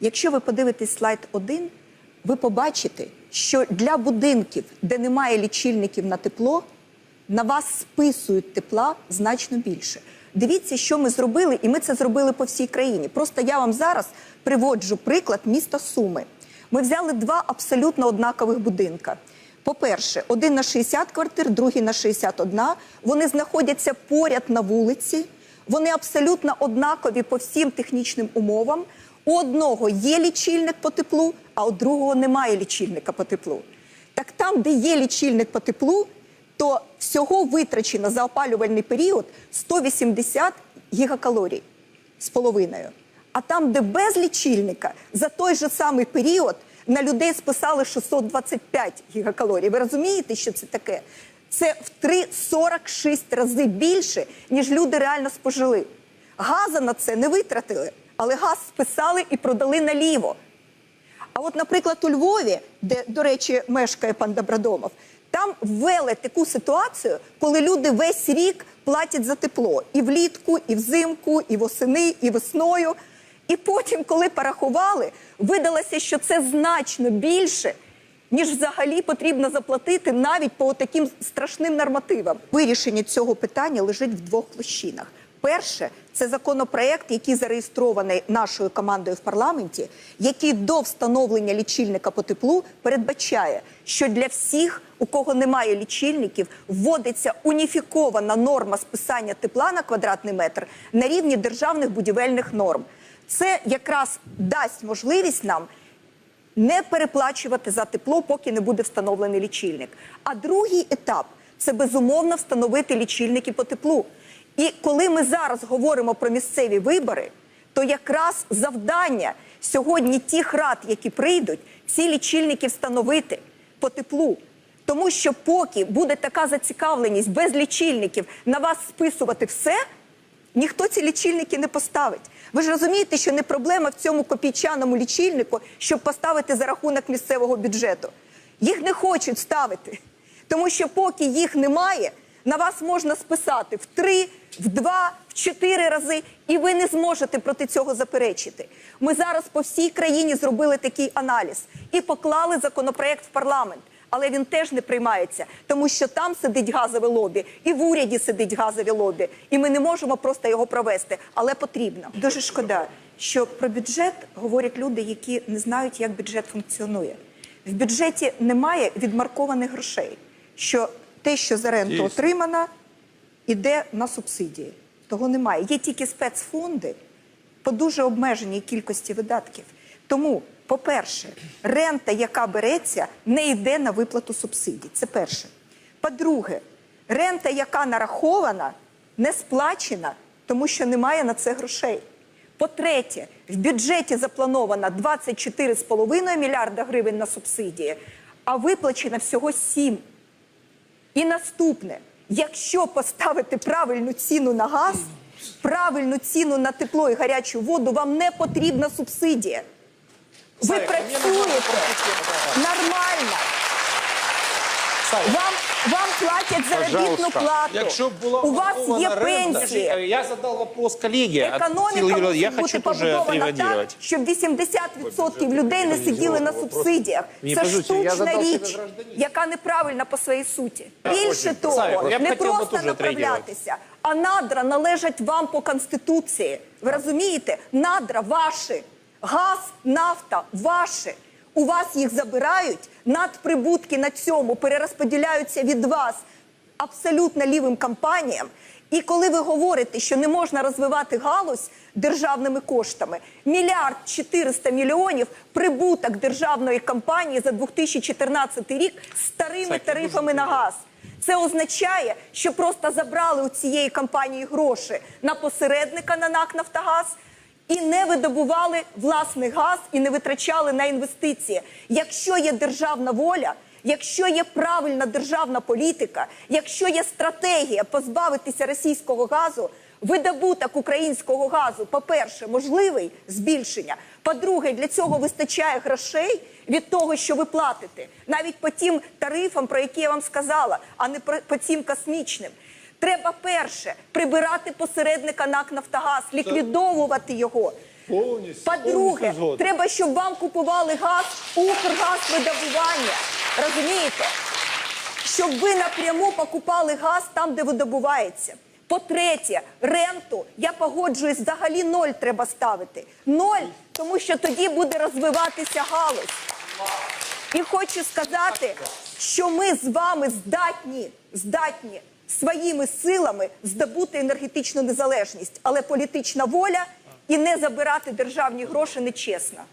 Якщо ви подивитесь слайд 1, ви побачите, що для будинків, де немає лічильників на тепло, на вас списують тепла значно більше. Дивіться, що ми зробили, і ми це зробили по всій країні. Просто я вам зараз приводжу приклад міста Суми. Ми взяли два абсолютно однакових будинка. По-перше, один на 60 квартир, другий на 61. Вони знаходяться поряд на вулиці. Вони абсолютно однакові по всім технічним умовам. У одного є лічильник по теплу, а у другого немає лічильника по теплу. Так там, де є лічильник по теплу, то всього витрачено за опалювальний період 180 гігакалорій з половиною. А там, де без лічильника, за той же самий період на людей списали 625 гігакалорій. Ви розумієте, що це таке? Це в 3,46 рази більше, ніж люди реально спожили. Газа на це не витратили, але газ списали і продали наліво. А от, наприклад, у Львові, де, до речі, мешкає пан Добродомов, там ввели таку ситуацію, коли люди весь рік платять за тепло і влітку, і взимку, і восени, і весною. І потім, коли порахували, видалося, що це значно більше, ніж взагалі потрібно заплатити навіть по таким страшним нормативам. Вирішення цього питання лежить в двох площинах. Перше, це законопроект, який зареєстрований нашою командою в парламенті, який до встановлення лічильника по теплу передбачає, що для всіх, у кого немає лічильників, вводиться уніфікована норма списання тепла на квадратний метр на рівні державних будівельних норм. Це якраз дасть можливість нам не переплачувати за тепло, поки не буде встановлений лічильник. А другий етап це безумовно встановити лічильники по теплу. І коли ми зараз говоримо про місцеві вибори, то якраз завдання сьогодні тих рад, які прийдуть, ці лічильники встановити по теплу. Тому що поки буде така зацікавленість без лічильників на вас списувати все, ніхто ці лічильники не поставить. Ви ж розумієте, що не проблема в цьому копійчаному лічильнику, щоб поставити за рахунок місцевого бюджету. Їх не хочуть ставити, тому що поки їх немає, на вас можна списати в три, в два, в чотири рази, і ви не зможете проти цього заперечити. Ми зараз по всій країні зробили такий аналіз і поклали законопроект в парламент. Але він теж не приймається, тому що там сидить газове лобі, і в уряді сидить газове лобі, і ми не можемо просто його провести, але потрібно. Дуже шкода, що про бюджет говорять люди, які не знають, як бюджет функціонує. В бюджеті немає відмаркованих грошей. Що те, що за ренту Дійсно. отримано, іде на субсидії. Того немає. Є тільки спецфонди по дуже обмеженій кількості видатків. Тому, по-перше, рента, яка береться, не йде на виплату субсидій. Це перше. По-друге, рента, яка нарахована, не сплачена, тому що немає на це грошей. По-третє, в бюджеті заплановано 24,5 мільярда гривень на субсидії, а виплачено всього 7. І наступне: якщо поставити правильну ціну на газ, правильну ціну на тепло і гарячу воду, вам не потрібна субсидія. Ви працюєте нормально. Вам, вам платять заробітну плату. Якщо була У вас є пенсії. Я задал вопрос коллеге. Економіка Я хочу побудована так, щоб 80% людей не сиділи на субсидіях. Це штучна річ, яка неправильна по своїй суті. Більше того, не просто направлятися, а надра належать вам по конституції. Ви розумієте? Надра ваші, газ, нафта ваші. У вас їх забирають, надприбутки на цьому перерозподіляються від вас абсолютно лівим компаніям. І коли ви говорите, що не можна розвивати галузь державними коштами, мільярд 400 мільйонів прибуток державної компанії за 2014 рік з старими тарифами на газ. Це означає, що просто забрали у цієї компанії гроші на посередника на НАК Нафтогаз і не видобували власний газ і не витрачали на інвестиції. Якщо є державна воля, якщо є правильна державна політика, якщо є стратегія позбавитися російського газу, видобуток українського газу, по-перше, можливий збільшення. По-друге, для цього вистачає грошей від того, що ви платите, навіть по тим тарифам, про які я вам сказала, а не по цим космічним. Треба перше прибирати посередника НАК Нафтогаз, ліквідовувати його. Повністю. По-друге, треба, щоб вам купували газ Укргазвидобування. Розумієте? Щоб ви напряму покупали газ там, де видобувається. По-третє, ренту я погоджуюсь, взагалі ноль треба ставити. Ноль, тому що тоді буде розвиватися галузь. І хочу сказати, що ми з вами здатні, здатні своїми силами здобути енергетичну незалежність, але політична воля і не забирати державні гроші нечесно.